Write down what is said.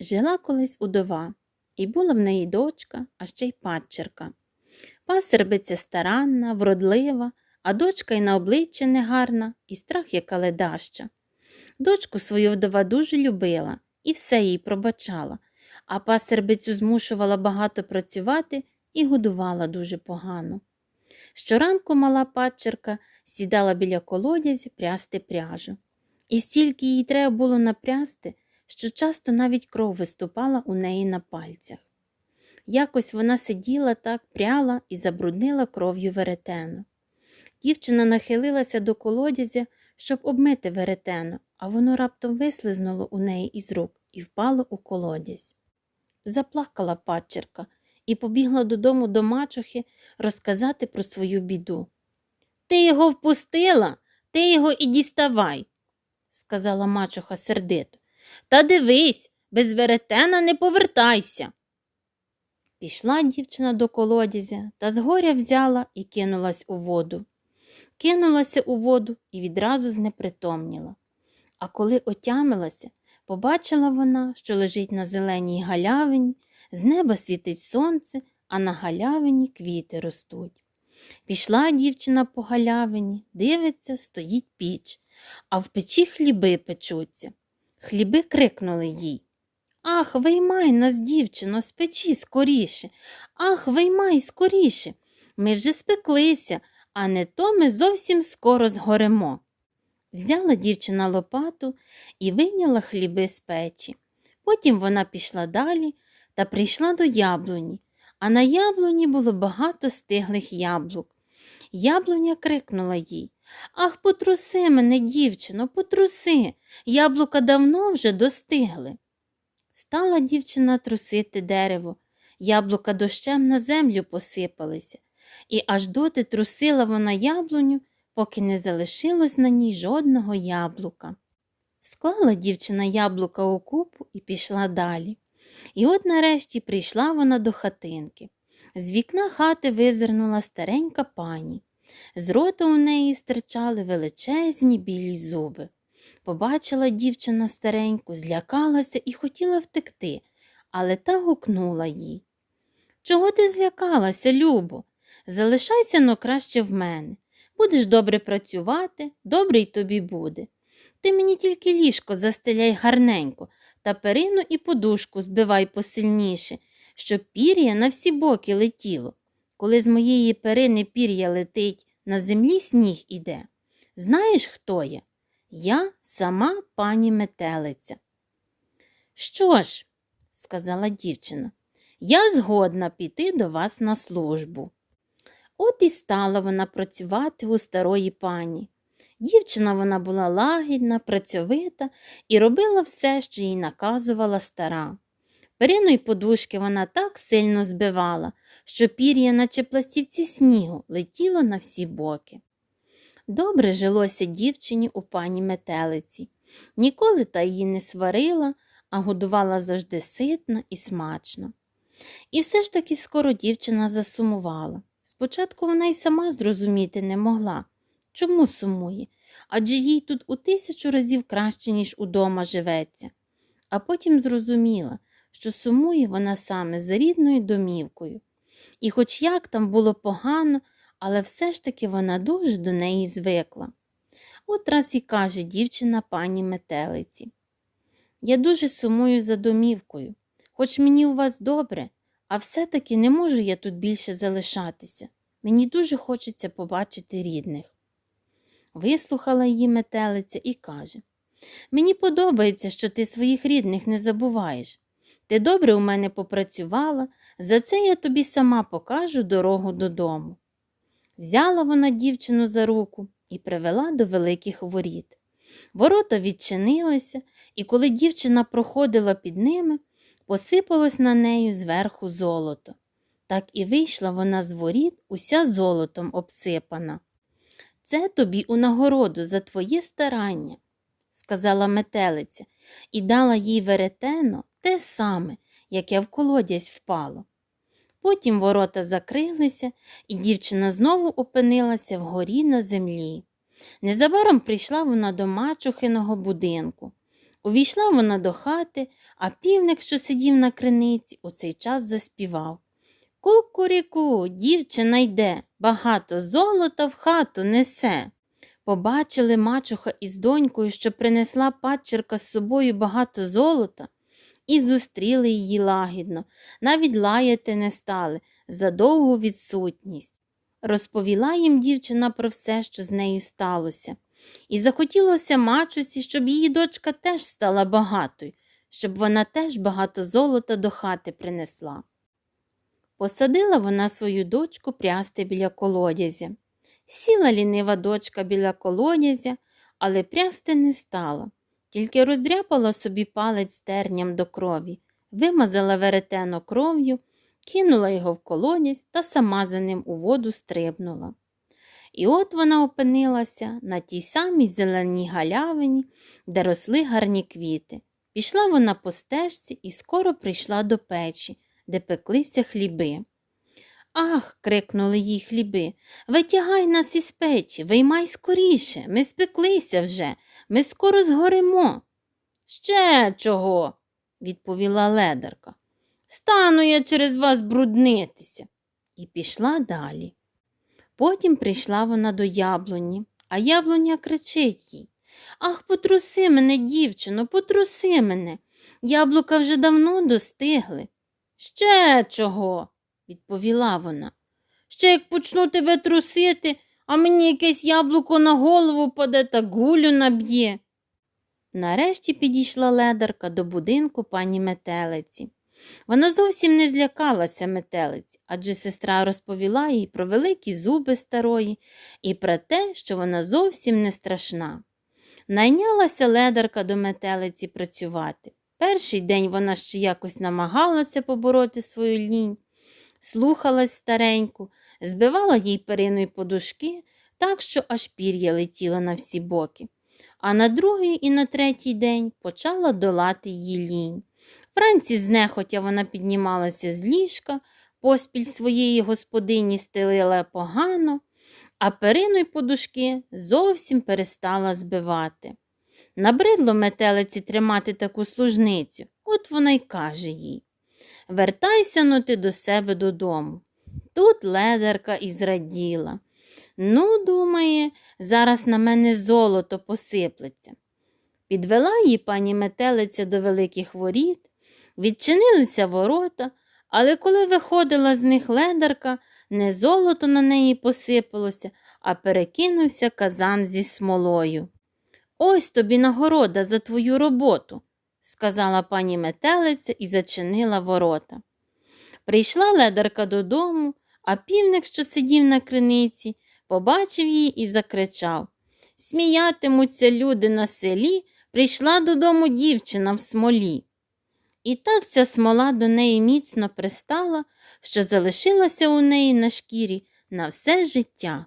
Жила колись удова, і була в неї дочка, а ще й падчерка. Пасербиця старанна, вродлива, а дочка й на обличчя негарна, і страх яка ледаща. Дочку свою вдова дуже любила і все їй пробачала, а пасербицю змушувала багато працювати і годувала дуже погано. Щоранку мала падчерка сідала біля колодязя прясти пряжу. І стільки їй треба було напрясти, що часто навіть кров виступала у неї на пальцях. Якось вона сиділа так, пряла і забруднила кров'ю веретено. Дівчина нахилилася до колодязя, щоб обмити веретено, а воно раптом вислизнуло у неї із рук і впало у колодязь. Заплакала падчерка і побігла додому до мачухи розказати про свою біду. Ти його впустила, ти його і діставай, сказала мачуха сердито. Та дивись, без веретена не повертайся. Пішла дівчина до колодязя та згоря взяла і кинулась у воду. Кинулася у воду і відразу знепритомніла. А коли отямилася, побачила вона, що лежить на зеленій галявині, з неба світить сонце, а на галявині квіти ростуть. Пішла дівчина по галявині, дивиться, стоїть піч, а в печі хліби печуться. Хліби крикнули їй. Ах, виймай нас, дівчино, з печі скоріше. Ах, виймай скоріше. Ми вже спеклися, а не то ми зовсім скоро згоремо. Взяла дівчина лопату і вийняла хліби з печі. Потім вона пішла далі та прийшла до яблуні, а на яблуні було багато стиглих яблук. Яблуня крикнула їй Ах, потруси мене, дівчино, потруси. Яблука давно вже достигли. Стала дівчина трусити дерево. Яблука дощем на землю посипалися, і аж доти трусила вона яблуню, поки не залишилось на ній жодного яблука. Склала дівчина яблука у купу і пішла далі. І от нарешті прийшла вона до хатинки. З вікна хати визирнула старенька пані. З рота у неї стирчали величезні білі зуби. Побачила дівчина стареньку, злякалася і хотіла втекти, але та гукнула їй. Чого ти злякалася, Любо? Залишайся но краще в мене. Будеш добре працювати, добре й тобі буде. Ти мені тільки ліжко застеляй гарненько та перину і подушку збивай посильніше, щоб пір'я на всі боки летіло. Коли з моєї перини пір'я летить, на землі сніг іде. Знаєш, хто я? Я сама пані метелиця. Що ж, сказала дівчина, я згодна піти до вас на службу. От і стала вона працювати у старої пані. Дівчина вона була лагідна, працьовита і робила все, що їй наказувала стара. Перину й подушки вона так сильно збивала, що пір'я, наче пластівці снігу, летіло на всі боки. Добре жилося дівчині у пані метелиці. Ніколи та її не сварила, а годувала завжди ситно і смачно. І все ж таки скоро дівчина засумувала. Спочатку вона й сама зрозуміти не могла, чому сумує, адже їй тут у тисячу разів краще, ніж удома живеться. А потім зрозуміла, що сумує вона саме за рідною домівкою. І хоч як там було погано, але все ж таки вона дуже до неї звикла. От раз і каже дівчина пані метелиці. Я дуже сумую за домівкою, хоч мені у вас добре, а все-таки не можу я тут більше залишатися. Мені дуже хочеться побачити рідних. Вислухала її метелиця і каже Мені подобається, що ти своїх рідних не забуваєш. Ти добре у мене попрацювала, за це я тобі сама покажу дорогу додому. Взяла вона дівчину за руку і привела до великих воріт. Ворота відчинилися, і коли дівчина проходила під ними, посипалось на нею зверху золото. Так і вийшла вона з воріт, уся золотом обсипана. Це тобі у нагороду за твоє старання, сказала метелиця, і дала їй веретено те саме, яке в колодязь впало. Потім ворота закрилися, і дівчина знову опинилася вгорі на землі. Незабаром прийшла вона до мачухиного будинку. Увійшла вона до хати, а півник, що сидів на криниці, у цей час заспівав. Кукуріку, дівчина йде, багато золота в хату несе. Побачили мачуха із донькою, що принесла падчерка з собою багато золота, і зустріли її лагідно, навіть лаяти не стали за довгу відсутність. Розповіла їм дівчина про все, що з нею сталося, і захотілося мачусі, щоб її дочка теж стала багатою, щоб вона теж багато золота до хати принесла. Посадила вона свою дочку прясти біля колодязя. Сіла лінива дочка біля колодязя, але прясти не стала, тільки роздряпала собі палець терням до крові, вимазала веретено кров'ю, кинула його в колодязь та сама за ним у воду стрибнула. І от вона опинилася на тій самій зеленій галявині, де росли гарні квіти. Пішла вона по стежці і скоро прийшла до печі, де пеклися хліби. Ах, крикнули їй хліби, витягай нас із печі, виймай скоріше, ми спеклися вже, ми скоро згоримо. Ще чого? відповіла ледарка. Стану я через вас бруднитися. І пішла далі. Потім прийшла вона до яблуні, а яблуня кричить їй Ах, потруси мене, дівчино, потруси мене. Яблука вже давно достигли. Ще чого? Відповіла вона. Ще як почну тебе трусити, а мені якесь яблуко на голову паде та гулю наб'є. Нарешті підійшла ледарка до будинку пані метелиці. Вона зовсім не злякалася метелиць, адже сестра розповіла їй про великі зуби старої і про те, що вона зовсім не страшна. Найнялася ледарка до метелиці працювати. Перший день вона ще якось намагалася побороти свою лінь, слухалась стареньку, збивала їй периною подушки, так що аж пір'я летіло на всі боки. А на другий і на третій день почала долати її лінь. Вранці знехотя вона піднімалася з ліжка, поспіль своєї господині стелила погано, а перину й подушки зовсім перестала збивати. Набридло метелиці тримати таку служницю, от вона й каже їй Вертайся но ти до себе додому. Тут ледарка і зраділа. Ну, думає, зараз на мене золото посиплеться. Підвела її пані метелиця до великих воріт, відчинилися ворота, але коли виходила з них ледарка, не золото на неї посипалося, а перекинувся казан зі смолою. Ось тобі нагорода за твою роботу, сказала пані метелиця і зачинила ворота. Прийшла ледарка додому, а півник, що сидів на криниці, побачив її і закричав Сміятимуться люди на селі, прийшла додому дівчина в смолі. І так ця смола до неї міцно пристала, що залишилася у неї на шкірі на все життя.